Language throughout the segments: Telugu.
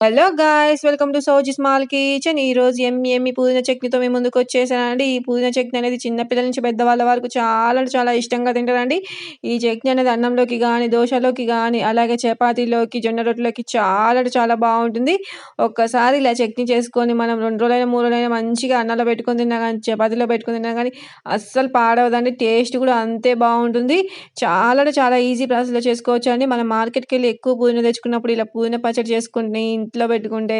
Hello guys welcome to Sowji small kitchen. ఈ రోజు ఎమ్మి ఎమ్మి పుదీనా చట్నీతో మేము ముందుకు వచ్చేసానండి. ఈ పుదీనా చట్నీ అనేది చిన్న పిల్లల నుంచి పెద్దవాళ్ళ వరకు చాలా అంటే చాలా ఇష్టంగా తింటారండి. ఈ చట్నీ అనేది అన్నంలోకి కానీ దోశలోకి కానీ అలాగే చపాతీలోకి జొన్న రొట్టెలోకి చాలా చాలా బాగుంటుంది. ఒక్కసారి ఇలా చట్నీ చేసుకొని మనం రెండు రోజులైనా మూడు రోజులైనా మంచిగా అన్నంలో పెట్టుకొని తిన్నా కానీ చపాతీలో పెట్టుకొని తిన్నా కానీ అస్సలు పాడవదండి. టేస్ట్ కూడా అంతే బాగుంటుంది. చాలా చాలా ఈజీ ప్రాసెస్లో చేసుకోవచ్చు అండి మనం మార్కెట్కి వెళ్ళి ఎక్కువ పుదీనా తెచ్చుకున్నప్పుడు ఇలా పుదీనా పచ్చడి చేసుకుని ఇంట్లో పెట్టుకుంటే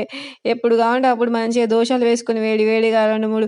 ఎప్పుడు కావాలంటే అప్పుడు మంచిగా దోశలు వేసుకొని వేడి వేడిగా రెండు మూడు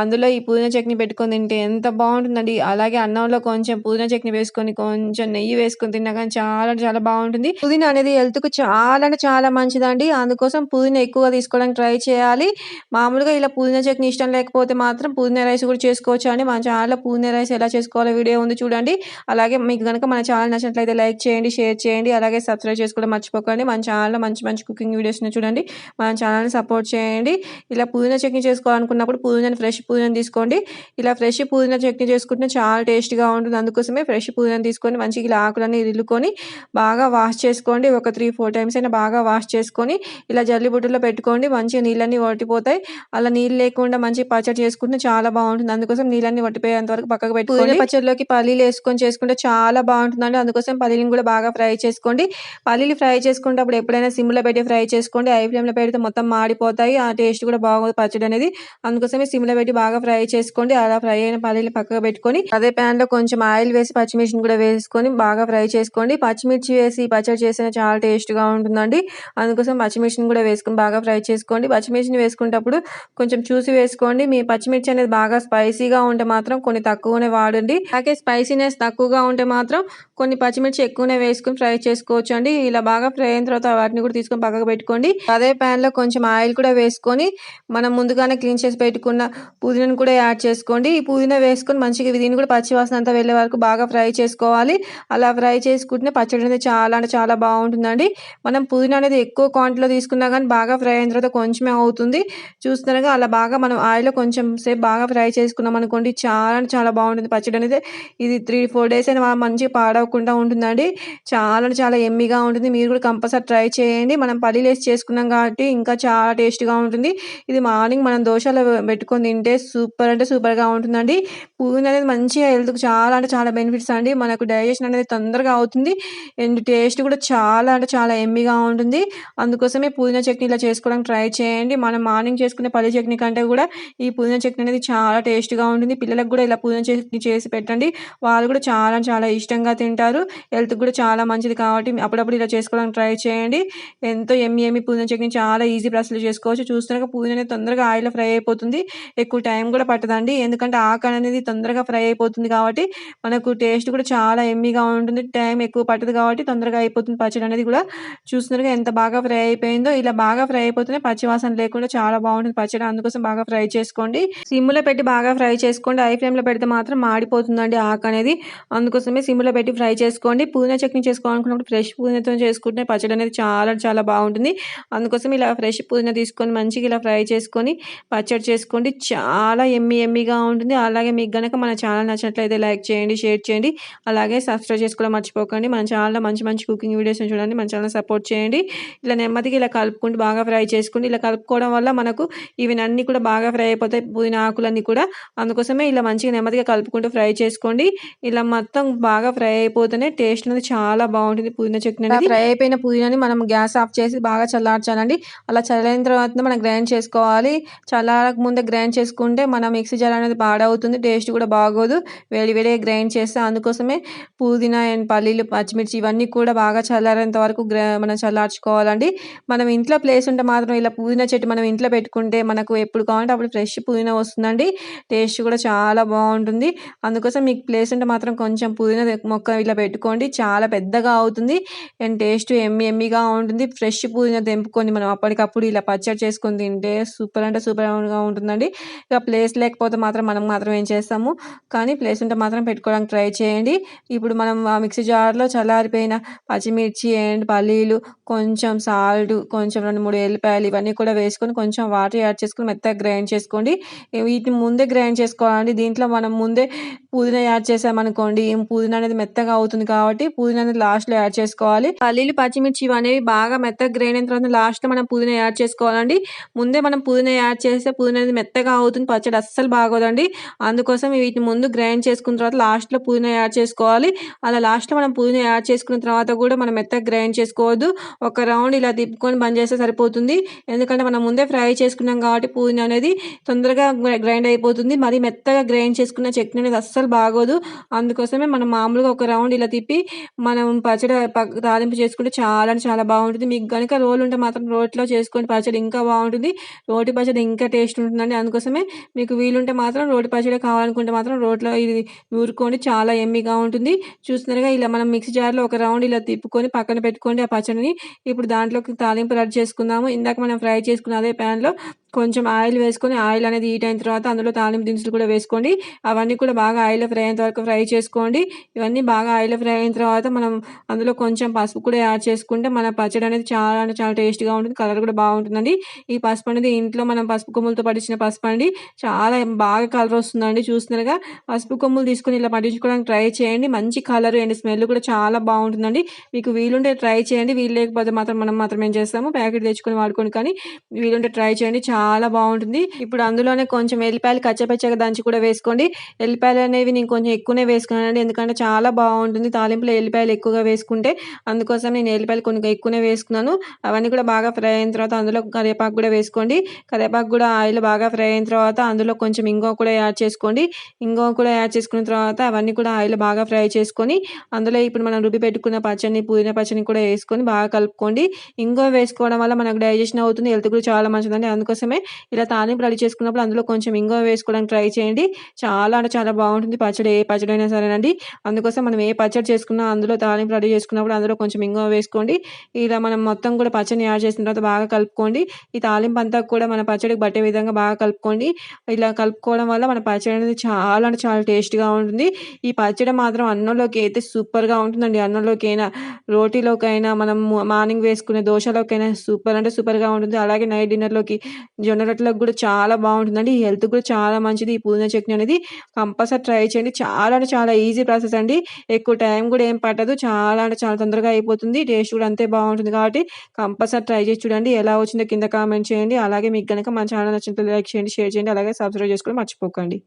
అందులో ఈ పుదీనా చట్నీ పెట్టుకొని తింటే ఎంత బాగుంటుందండి. అలాగే అన్నంలో కొంచెం పుదీనా చట్నీ వేసుకొని కొంచెం నెయ్యి వేసుకొని తిన్నా కానీ చాలా చాలా బాగుంటుంది. పుదీనా అనేది హెల్త్కు చాలా అంటే చాలా మంచిదండి. అందుకోసం పుదీనా ఎక్కువగా తీసుకోవడానికి ట్రై చేయాలి. మామూలుగా ఇలా పుదీనా చట్నీ ఇష్టం లేకపోతే మాత్రం పుదీనా రైస్ కూడా చేసుకోవచ్చు అండి. మన ఛానల్లో పుదీనా రైస్ ఎలా చేసుకోవాలో వీడియో ఉంది చూడండి. అలాగే మీకు కనుక మన ఛానల్ నచ్చినట్లయితే లైక్ చేయండి షేర్ చేయండి. అలాగే సబ్స్క్రైబ్ చేసుకోవడం మర్చిపోకండి. మన ఛానల్లో మంచి మంచి కుకింగ్ వీడియోస్ చూడండి. మన ఛానల్ని సపోర్ట్ చేయండి. ఇలా పుదీనా చట్నీ చేసుకోవాలనుకున్నప్పుడు పుదీనాని ఫ్రెష్ పుదీనాని తీసుకోండి. ఇలా ఫ్రెష్ పుదీనా చట్నీ చేసుకుంటే చాలా టేస్ట్గా ఉంటుంది. అందుకోసమే ఫ్రెష్ పుదీనాని తీసుకొని మంచిగా ఇలా ఆకులన్నీ రిల్లుకొని బాగా వాష్ చేసుకోండి. ఒక త్రీ ఫోర్ టైమ్స్ అయినా బాగా వాష్ చేసుకొని ఇలా జల్లి బుట్టలో పెట్టుకోండి. మంచిగా నీళ్ళన్నీ వట్టిపోతాయి. అలా నీళ్ళు లేకుండా మంచిగా పచ్చడి చేసుకుంటే చాలా బాగుంటుంది. అందుకోసం నీళ్ళన్నీ వట్టిపోయేంత వరకు పక్కకు పెట్టుకోండి. పచ్చడిలోకి పల్లీలు వేసుకొని చేసుకుంటే చాలా బాగుంటుందండి. అందుకోసం పల్లీలను కూడా బాగా ఫ్రై చేసుకోండి. పల్లీలు ఫ్రై చేసుకునేటప్పుడు ఎప్పుడైనా సిమ్లో పెట్టి ఫ్రై చేసుకోండి హై ఫ్లేమ్లో పెడితే మొత్తం మాడిపోతాయి. ఆ టేస్ట్ కూడా బాగుంది పచ్చడి అనేది. అందుకోసమే సిమ్లో పెట్టి బాగా ఫ్రై చేసుకోండి. అలా ఫ్రై అయిన పల్లీలు పక్కకు పెట్టుకొని అదే pan లో కొంచెం ఆయిల్ వేసి పచ్చిమిర్చిని కూడా వేసుకొని బాగా ఫ్రై చేసుకోండి. పచ్చిమిర్చి వేసి పచ్చడి చేసిన చాలా టేస్ట్గా గా ఉంటుందండి. అందుకోసం పచ్చిమిర్చిని కూడా వేసుకొని బాగా ఫ్రై చేసుకోండి. పచ్చిమిర్చిని వేసుకునేటప్పుడు కొంచెం చూసి వేసుకోండి. మీ పచ్చిమిర్చి అనేది బాగా స్పైసీగా ఉంటే మాత్రం కొన్ని తక్కువనే వాడండి. అలాగే స్పైసీనెస్ తక్కువగా ఉంటే మాత్రం కొన్ని పచ్చిమిర్చి ఎక్కువనే వేసుకొని ఫ్రై చేసుకోవచ్చు అండి ఇలా బాగా ఫ్రై అయిన తర్వాత వాటిని కూడా తీసుకొని పక్కకు పెట్టుకోండి. అదే ప్యాన్లో కొంచెం ఆయిల్ కూడా వేసుకొని మనం ముందుగానే క్లీన్ చేసి పెట్టుకున్న పుదీనాను కూడా యాడ్ చేసుకోండి. ఈ పుదీనా వేసుకొని మంచిగా దీన్ని కూడా పచ్చి వాసన అంతా వెళ్ళే వరకు బాగా ఫ్రై చేసుకోవాలి. అలా ఫ్రై చేసుకుంటే పచ్చడి అనేది చాలా అంటే చాలా బాగుంటుందండి. మనం పుదీనా అనేది ఎక్కువ క్వాంటిటీలో తీసుకున్నా కానీ బాగా ఫ్రై అయిన తర్వాత కొంచెమే అవుతుంది. చూస్తున్నారుగా అలా బాగా మనం ఆయిల్లో కొంచెం సేపు బాగా ఫ్రై చేసుకున్నాం అనుకోండి చాలా అంటే చాలా బాగుంటుంది. పచ్చడి అనేది ఇది త్రీ ఫోర్ డేస్ అయినా మంచిగా పాడవకుండా ఉంటుందండి. చాలా అంటే చాలా ఎమ్మిగా ఉంటుంది. మీరు కూడా కంపల్సరీ ట్రై చేయండి. మనం పల్లీలు వేసి చేసుకున్నాం కాబట్టి ఇంకా చాలా టేస్ట్గా ఉంటుంది. ఇది మార్నింగ్ మనం దోశలో పెట్టుకొని తింటే సూపర్ అంటే సూపర్గా ఉంటుందండి. పుదీనా అనేది మంచిగా హెల్త్కి చాలా అంటే చాలా బెనిఫిట్స్ అండి. మనకు డైజెషన్ అనేది తొందరగా అవుతుంది. అండ్ టేస్ట్ కూడా చాలా అంటే చాలా ఎమ్మిగా ఉంటుంది. అందుకోసమే పుదీనా చట్నీ ఇలా చేసుకోవడానికి ట్రై చేయండి. మనం మార్నింగ్ చేసుకునే పల్లి చట్నీ కంటే కూడా ఈ పుదీనా చట్నీ అనేది చాలా టేస్ట్గా ఉంటుంది. పిల్లలకు కూడా ఇలా పుదీనా చట్నీ చేసి పెట్టండి. వాళ్ళు కూడా చాలా చాలా ఇష్టంగా తింటారు. హెల్త్ కూడా చాలా మంచిది కాబట్టి అప్పుడప్పుడు ఇలా చేసుకోవడానికి ట్రై చేయండి. ఎంతో ఎమ్మి ఎమ్మి పుదీనా చట్నీ చాలా ఈజీ ప్రాసెస్లో చేసుకోవచ్చు. చూస్తున్నాక పుదీనా అనేది తొందరగా ఆయిల్ ఫ్రై అయిపోతుంది. ఎక్కువ టైం కూడా పట్టదండి. ఎందుకంటే ఆకు అనేది తొందరగా ఫ్రై అయిపోతుంది కాబట్టి మనకు టేస్ట్ కూడా చాలా ఎమ్మీగా ఉంటుంది. టైం ఎక్కువ పట్టదు కాబట్టి తొందరగా అయిపోతుంది పచ్చడి అనేది కూడా. చూస్తున్నారుగా ఎంత బాగా ఫ్రై అయిపోయిందో ఇలా బాగా ఫ్రై అయిపోతేనే పచ్చి వాసన లేకుండా చాలా బాగుంటుంది పచ్చడి. అందుకోసం బాగా ఫ్రై చేసుకోండి. సిమ్లో పెట్టి బాగా ఫ్రై చేసుకోండి. హై ఫ్లేమ్లో పెడితే మాత్రం మాడిపోతుందండి ఆకు అనేది. అందుకోసమే సిమ్లో పెట్టి ఫ్రై చేసుకోండి. పుదీనా చట్నీ చేసుకోవాలనుకున్నప్పుడు ఫ్రెష్ పుదీనాతో చేసుకుంటే పచ్చడి అనేది చాలా చాలా బాగుంటుంది. అందుకోసం ఇలా ఫ్రెష్ పుదీనా తీసుకొని మంచిగా ఇలా ఫ్రై చేసుకొని పచ్చడి చేసుకోండి. చాలా ఎమ్మి ఎమ్మిగా ఉంటుంది. అలాగే మీకు కనుక మన ఛానల్ నచ్చినట్లయితే లైక్ చేయండి షేర్ చేయండి. అలాగే సబ్స్క్రైబ్ చేసుకోవడం మర్చిపోకండి. మన ఛానల్లో మంచి మంచి కుకింగ్ వీడియోస్ చూడండి. మన ఛానల్ సపోర్ట్ చేయండి. ఇలా నెమ్మదిగా ఇలా కలుపుకుంటూ బాగా ఫ్రై చేసుకోండి ఇలా కలుపుకోవడం వల్ల మనకు ఇవి అన్నీ కూడా బాగా ఫ్రై అయిపోతాయి. పుదీనా ఆకులన్నీ కూడా. అందుకోసమే ఇలా మంచిగా నెమ్మదిగా కలుపుకుంటూ ఫ్రై చేసుకోండి. ఇలా మొత్తం బాగా ఫ్రై అయిపోతేనే టేస్ట్ అనేది చాలా బాగుంటుంది. పుదీనా చట్నీ అనేది. ఫ్రై అయిపోయిన పుదీనాని మనం గ్యాస్ ఆఫ్ చేసి బాగా చల్లార్చాలండి. అలా చల్లారిన తర్వాత మనం గ్రైండ్ చేసుకోవాలి. చల్లారక ముందే గ్రైండ్ చేసుకుంటే మన మిక్సీ జార్ అనేది పాడవుతుంది. టేస్ట్ కూడా బాగోదు. వేడి వేడి గ్రైండ్ చేస్తే అందుకోసమే పుదీనా అండ్ పల్లీలు పచ్చిమిర్చి ఇవన్నీ కూడా బాగా చల్లారేంత వరకు గ్రై మనం చల్లార్చుకోవాలండి. మనం ఇంట్లో ప్లేస్ ఉంటే మాత్రం ఇలా పుదీనా చెట్టు మనం ఇంట్లో పెట్టుకుంటే మనకు ఎప్పుడు కావాలంటే అప్పుడు ఫ్రెష్ పుదీనా వస్తుందండి. టేస్ట్ కూడా చాలా బాగుంటుంది. అందుకోసం మీకు ప్లేస్ ఉంటే మాత్రం కొంచెం పుదీనా మొక్క ఇలా పెట్టుకోండి. చాలా పెద్దగా అవుతుంది. అండ్ టేస్ట్ ఎమ్మి ఎమ్మిగా ఉంటుంది. ఫ్రెష్ పుదీనా తెంపుకొని మనం అప్పటికప్పుడు ఇలా పచ్చడి చేసుకొని తింటే సూపర్ అంటే సూపర్గా ఉంటుందండి. ఇక ప్లేస్ లేకపోతే మాత్రం మనం మాత్రం ఏం చేస్తాము. కానీ ప్లేస్ ఉంటే మాత్రం పెట్టుకోవడానికి ట్రై చేయండి. ఇప్పుడు మనం ఆ మిక్సీ జార్లో చల్లారిపోయిన పచ్చిమిర్చి అండ్ పల్లీలు కొంచెం సాల్ట్ కొంచెం రెండు మూడు ఎల్లిపాయలు ఇవన్నీ కూడా వేసుకొని కొంచెం వాటర్ యాడ్ చేసుకొని మెత్తగా గ్రైండ్ చేసుకోండి. వీటిని ముందే గ్రైండ్ చేసుకోవాలండి. దీంట్లో మనం ముందే పుదీనా యాడ్ చేసామనుకోండి పుదీనా అనేది మెత్తగా అవుతుంది కాబట్టి పుదీనా అనేది లాస్ట్లో యాడ్ చేసుకోవాలి. పల్లీలు పచ్చిమిర్చి అనేవి బాగా మెత్తగా గ్రైండ్ అయిన తర్వాత లాస్ట్‌లో మనం పుదీనా యాడ్ చేసుకోవాలండి. ముందే మనం పుదీనా యాడ్ చేస్తే పుదీనా అనేది మెత్తగా అవుతుంది. పచ్చడి అస్సలు బాగోదండి. అందుకోసం వీటిని ముందు గ్రైండ్ చేసుకున్న తర్వాత లాస్ట్‌లో పుదీనా యాడ్ చేసుకోవాలి. అలా లాస్ట్‌లో మనం పుదీనా యాడ్ చేసుకున్న తర్వాత కూడా మనం మెత్తగా గ్రైండ్ చేసుకోవద్దు. ఒక రౌండ్ ఇలా తిప్పుకొని బంద్ చేస్తే సరిపోతుంది. ఎందుకంటే మనం ముందే ఫ్రై చేసుకున్నాం కాబట్టి పుదీనా అనేది తొందరగా గ్రైండ్ అయిపోతుంది. మరీ మెత్తగా గ్రైండ్ చేసుకున్న చట్నీ అనేది అస్సలు బాగోదు. అందుకోసమే మనం మామూలుగా ఒక రౌండ్ ఇలా తిప్పి మనం పచ్చడి తాలింపు చేసుకుంటే చాలా చాలా బాగుంటుంది. మీకు గనుక రోల్ ఉంటే మాత్రం రోట్లో చేసుకోండి పచ్చడి ఇంకా బాగుంటుంది. రోటి పచ్చడి ఇంకా టేస్ట్ ఉంటుందండి. అందుకోసమే మీకు వీలుంటే మాత్రం రోటి పచ్చడి కావాలనుకుంటే మాత్రం రోట్లో ఇది ఊరుకోండి చాలా ఎమ్మిగా ఉంటుంది. చూస్తున్నారుగా ఇలా మనం మిక్సీ జార్‌లో ఒక రౌండ్ ఇలా తిప్పుకొని పక్కన పెట్టుకోండి ఆ పచ్చడిని. ఇప్పుడు దాంట్లోకి తాలింపు రెడీ చేసుకుందాము. ఇందాక మనం ఫ్రై చేసుకున్న అదే ప్యాన్‌లో కొంచెం ఆయిల్ వేసుకొని ఆయిల్ అనేది హీట్ అయిన తర్వాత అందులో తాలింపు దినుసులు కూడా వేసుకోండి. అవన్నీ కూడా బాగా ఆయిల్ ఫ్రై అయ్యేంత వరకు ఫ్రై చేసుకోండి. ఇవన్నీ బాగా ఆయిల్ ఫ్రై అయిన తర్వాత మనం అందులో కొంచెం పసుపు కూడా యాడ్ చేసుకుంటే మన పచ్చడి అనేది చాలా అంటే చాలా టేస్ట్‌గా ఉంటుంది. కలర్ కూడా బాగుంటుందండి. ఈ పసుపు అనేది ఇంట్లో మనం పసుపు కొమ్ములతో పట్టించిన పసుపు అండి. చాలా బాగా కలర్ వస్తుందండి. చూస్తున్నారుగా పసుపు కొమ్ములు తీసుకొని ఇలా పట్టించుకోవడానికి ట్రై చేయండి. మంచి కలర్ అండ్ స్మెల్ కూడా చాలా బాగుంటుందండి. మీకు వీలుంటే ట్రై చేయండి. వీలు లేకపోతే మాత్రం మనం మాత్రం ఏం చేస్తాము ప్యాకెట్ తెచ్చుకొని వాడుకోండి కానీ వీలుంటే ట్రై చేయండి. చాలా చాలా బాగుంటుంది. ఇప్పుడు అందులోనే కొంచెం ఎల్లిపాయలు కచ్చపచ్చగా దంచి కూడా వేసుకోండి. ఎల్లిపాయలు అనేవి నేను కొంచెం ఎక్కువనే వేసుకున్నానండి. ఎందుకంటే చాలా బాగుంటుంది. తాలింపులో ఎల్లిపాయలు ఎక్కువగా వేసుకుంటే అందుకోసం నేను ఎల్లిపాయలు కొన్ని ఎక్కువనే వేసుకున్నాను. అవన్నీ కూడా బాగా ఫ్రై అయిన తర్వాత అందులో కరివేపాకు కూడా వేసుకోండి. కరివేపాకు కూడా ఆయిల్ బాగా ఫ్రై అయిన తర్వాత అందులో కొంచెం ఇంగో కూడా యాడ్ చేసుకోండి. ఇంగో కూడా యాడ్ చేసుకున్న తర్వాత అవన్నీ కూడా ఆయిల్ బాగా ఫ్రై చేసుకొని అందులో ఇప్పుడు మనం రుబ్బి పెట్టుకున్న పచ్చడిని పుదీనా పచ్చడిని కూడా వేసుకొని బాగా కలుపుకోండి. ఇంగో వేసుకోవడం వల్ల మనకు డైజెషన్ అవుతుంది. హెల్త్ కూడా చాలా మంచిదండి. అందుకోసం కోసమే ఇలా తాలింపు రెడీ చేసుకున్నప్పుడు అందులో కొంచెం ఇంగువ వేసుకోవడానికి ట్రై చేయండి. చాలా అంటే చాలా బాగుంటుంది పచ్చడి. ఏ పచ్చడి అయినా సరేనండి. అందుకోసం మనం ఏ పచ్చడి చేసుకున్నా అందులో తాలింపు రెడీ చేసుకున్నప్పుడు అందులో కొంచెం ఇంగువ వేసుకోండి. ఇలా మనం మొత్తం కూడా పచ్చడిని యాడ్ చేసిన తర్వాత బాగా కలుపుకోండి. ఈ తాలింపు అంతా కూడా మన పచ్చడికి పట్టే విధంగా బాగా కలుపుకోండి. ఇలా కలుపుకోవడం వల్ల మన పచ్చడి అనేది చాలా అంటే చాలా టేస్ట్‌గా ఉంటుంది. ఈ పచ్చడి మాత్రం అన్నంలోకి అయితే సూపర్‌గా ఉంటుందండి. అన్నంలోకైనా, రోటీలోకైనా, మనం మార్నింగ్ వేసుకునే దోశలోకైనా సూపర్ అంటే సూపర్‌గా ఉంటుంది. అలాగే నైట్ డిన్నర్‌లోకి జొన్న రొట్టెలకు కూడా చాలా బాగుంటుందండి. ఈ హెల్త్ కూడా చాలా మంచిది. ఈ పుదీనా చట్నీ అనేది కంపల్సరీ ట్రై చేయండి. చాలా అంటే చాలా ఈజీ ప్రాసెస్ అండి. ఎక్కువ టైం కూడా ఏం పట్టదు. చాలా అంటే చాలా తొందరగా అయిపోతుంది. టేస్ట్ కూడా అంతే బాగుంటుంది కాబట్టి కంపల్సరీ ట్రై చేసి చూడండి. ఎలా వచ్చిందో కింద కామెంట్ చేయండి. అలాగే మీకు కనుక మన ఛానల్ నచ్చినట్లయితే లైక్ చేయండి, షేర్ చేయండి. అలాగే సబ్స్క్రైబ్ చేసుకోవడం మర్చిపోకండి.